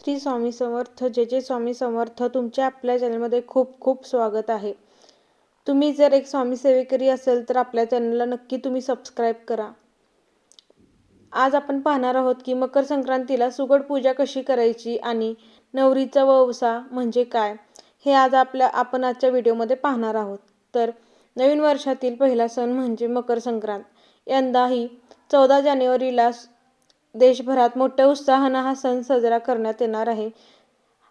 श्री स्वामी समर्थ जे जे स्वामी समर्थ तुमच्या आपल्या चॅनलमध्ये खूप खूप स्वागत आहे. तुम्ही जर एक स्वामी सेवेकरी असेल तर आपल्या चॅनलला नक्की तुम्ही सबस्क्राईब करा. आज आपण पाहणार आहोत की मकर संक्रांतीला सुगड पूजा कशी करायची आणि नवरीचा ववसा म्हणजे काय हे आज आपल्या आपण आजच्या व्हिडिओमध्ये पाहणार आहोत. तर नवीन वर्षातील पहिला सण म्हणजे मकर संक्रांत. यंदाही चौदा जानेवारीला देशभरात मोठ्या उत्साहानं हा सण साजरा करण्यात येणार आहे.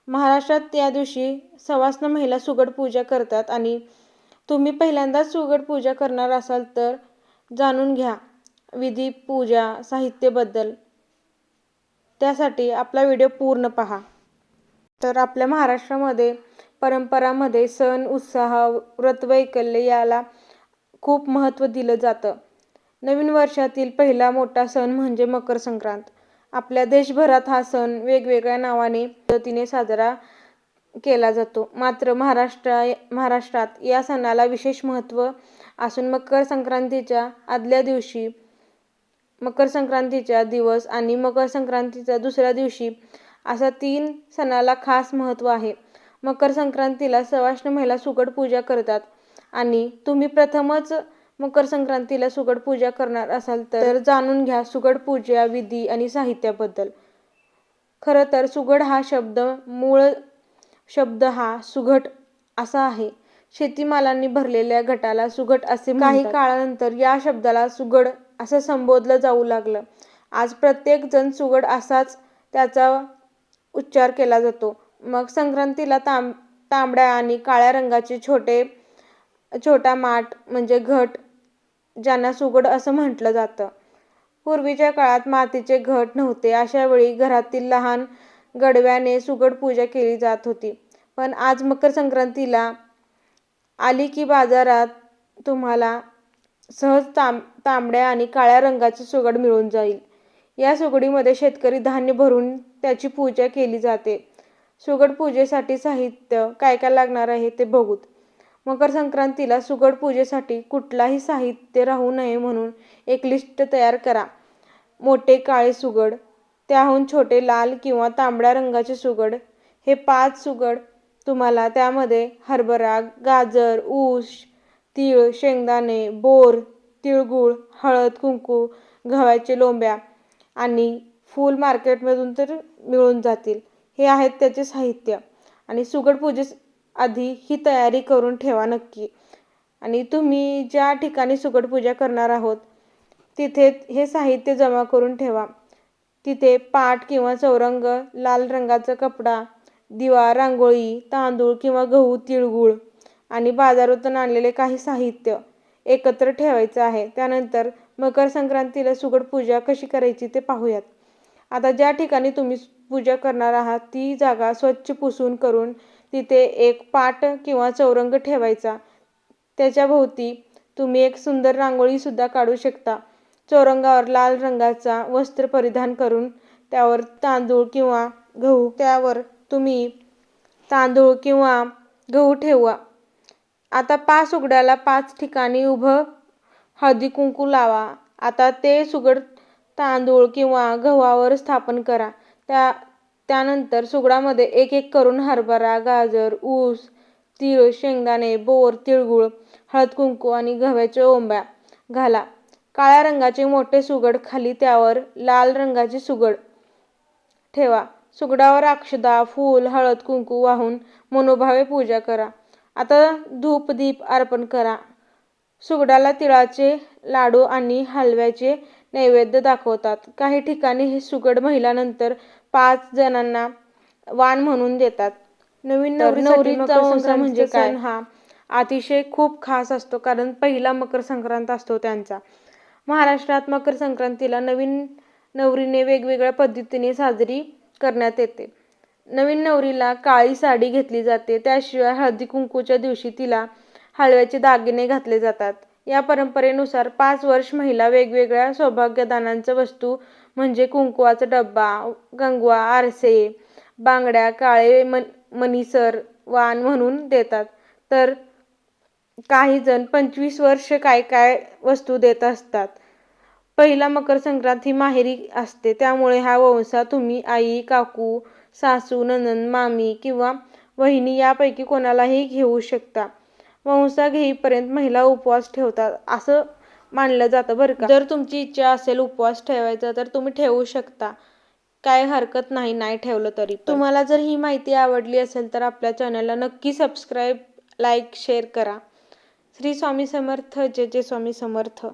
महाराष्ट्रात या दिवशी सवासनं महिला सुगड पूजा करतात आणि तुम्ही पहिल्यांदाच सुगड पूजा करणार असाल तर जाणून घ्या विधी पूजा साहित्याबद्दल. त्यासाठी आपला व्हिडिओ पूर्ण पहा. तर आपल्या महाराष्ट्रामध्ये परंपरामध्ये सण उत्साह व्रतवैकल्य याला खूप महत्त्व दिलं जातं. नवीन वर्षातील पहिला मोठा सण म्हणजे मकर संक्रांत. आपल्या देशभरात हा सण वेगवेगळ्या नावाने पद्धतीने साजरा केला जातो. मात्र महाराष्ट्रा महाराष्ट्रात या सणाला विशेष महत्त्व असून मकर संक्रांतीच्या आदल्या दिवशी मकर संक्रांतीचा दिवस आणि मकर संक्रांतीच्या दुसऱ्या दिवशी असा तीन सणाला खास महत्त्व आहे. मकर संक्रांतीला सवाष्ण महिला सुगड पूजा करतात आणि तुम्ही प्रथमच मकर संक्रांतीला सुगड पूजा करणार असाल तर जाणून घ्या सुगड पूजा विधी आणि साहित्याबद्दल. खरं तर सुगड हा शब्द मूळ शब्द हा सुघट असा आहे. शेतीमालांनी भरलेल्या गटाला सुगट असे काही काळानंतर या शब्दाला सुगड असं संबोधलं जाऊ लागलं. आज प्रत्येक जण सुगड असाच त्याचा उच्चार केला जातो. मग संक्रांतीला तांब तांबड्या आणि काळ्या रंगाचे छोटे छोटा माठ म्हणजे घट ज्यांना सुगड असं म्हटलं जातं. पूर्वीच्या काळात मातीचे घट नव्हते. अशा वेळी घरातील लहान गडव्याने सुगड पूजा केली जात होती. पण आज मकर संक्रांतीला आली की बाजारात तुम्हाला सहज तांब तांबड्या आणि काळ्या रंगाची सुगड मिळून जाईल. या सुगडीमध्ये शेतकरी धान्य भरून त्याची पूजा केली जाते. सुगड पूजेसाठी साहित्य काय काय लागणार आहे ते बघूत. मकर संक्रांतीला सुगड पूजेसाठी कुठलाही साहित्य राहू नये म्हणून एक लिस्ट तयार करा. मोठे काळे सुगड त्याहून छोटे लाल किंवा तांबड्या रंगाचे सुगड हे पाच सुगड तुम्हाला त्यामध्ये हरभरा गाजर ऊस तीळ शेंगदाणे बोर तिळगुळ हळद कुंकू गव्हाचे लोंब्या आणि फूल मार्केटमधून तर मिळून जातील. हे आहेत त्याचे साहित्य. आणि सुगड पूजेस आधी ही तयारी करून ठेवा नक्की. आणि तुम्ही ज्या ठिकाणी सुगड पूजा करणार आहोत तिथे हे साहित्य जमा करून ठेवा. तिथे पाट किंवा चौरंग लाल रंगाचा कपडा दिवा रांगोळी तांदूळ किंवा गहू तिळगुळ आणि बाजारातून आणलेले काही साहित्य एकत्र ठेवायचं आहे. त्यानंतर मकर संक्रांतीला सुगड पूजा कशी करायची ते पाहूयात. आता ज्या ठिकाणी तुम्ही पूजा करणार आहात ती जागा स्वच्छ पुसून करून तिथे एक पाट किंवा चौरंग ठेवायचा. त्याच्याभोवती तुम्ही एक सुंदर रांगोळीसुद्धा काढू शकता. चौरंगावर लाल रंगाचा वस्त्र परिधान करून त्यावर तांदूळ किंवा गहू त्यावर तुम्ही तांदूळ किंवा गहू ठेवा. आता पाच उघड्याला पाच ठिकाणी उभं हळदी कुंकू लावा. आता ते सुगड तांदूळ किंवा गव्हावर स्थापन करा. त्या त्यानंतर सुगडामध्ये एक एक करून हरभरा गाजर ऊस तीळ शेंगदाणे बोर तिळगुळ हळद कुंकू आणि गव्याच्या ओंब्या घाला. काळ्या रंगाचे मोठे सुगड खाली त्यावर लाल रंगाचे सुगड ठेवा. सुगडावर अक्षदा फूल हळद कुंकू वाहून मनोभावे पूजा करा. आता धूप दीप अर्पण करा. सुगडाला तिळाचे लाडू आणि हलव्याचे नैवेद्य दाखवतात. काही ठिकाणी हे सुगड महिलानंतर पाच जणांना वाण म्हणून देतात. नवीन नवरीचा वंसा म्हणजे काय? हा अतिशय खूप खास असतो कारण पहिला मकर संक्रांत असतो त्यांचा. महाराष्ट्रात मकर संक्रांतीला नवीन नवरीने वेगवेगळ्या पद्धतीने साजरी करण्यात येते. नवीन नवरीला काळी साडी घेतली जाते त्याशिवाय हळदी कुंकूच्या दिवशी तिला हलव्याचे दागिने घातले जातात. या परंपरेनुसार पाच वर्ष महिला वेगवेगळ्या सौभाग्यदानांच्या वस्तू म्हणजे कुंकवाचा डब्बा गंगवा आरसे बांगड्या काळे मन मनीसर वाण म्हणून देतात. तर काही जण पंचवीस वर्ष काय काय वस्तू देत असतात. पहिला मकर संक्रांत ही माहेरी असते. त्यामुळे हा वंसा तुम्ही आई काकू सासू ननंद मामी किंवा वहिनी यापैकी कोणालाही घेऊ शकता. वंसा घेईपर्यंत महिला उपवास ठेवतात. असं मानलं जातं बरं का. जर तुमची इच्छा असेल उपवास ठेवायचा तर तुम्ही ठेवू शकता. काय हरकत नाही नाही ठेवलं तरी तुम्हाला जर ही माहिती आवडली असेल तर आपल्या चॅनलला नक्की सबस्क्राईब लाईक शेअर करा. श्री स्वामी समर्थ जय जय स्वामी समर्थ.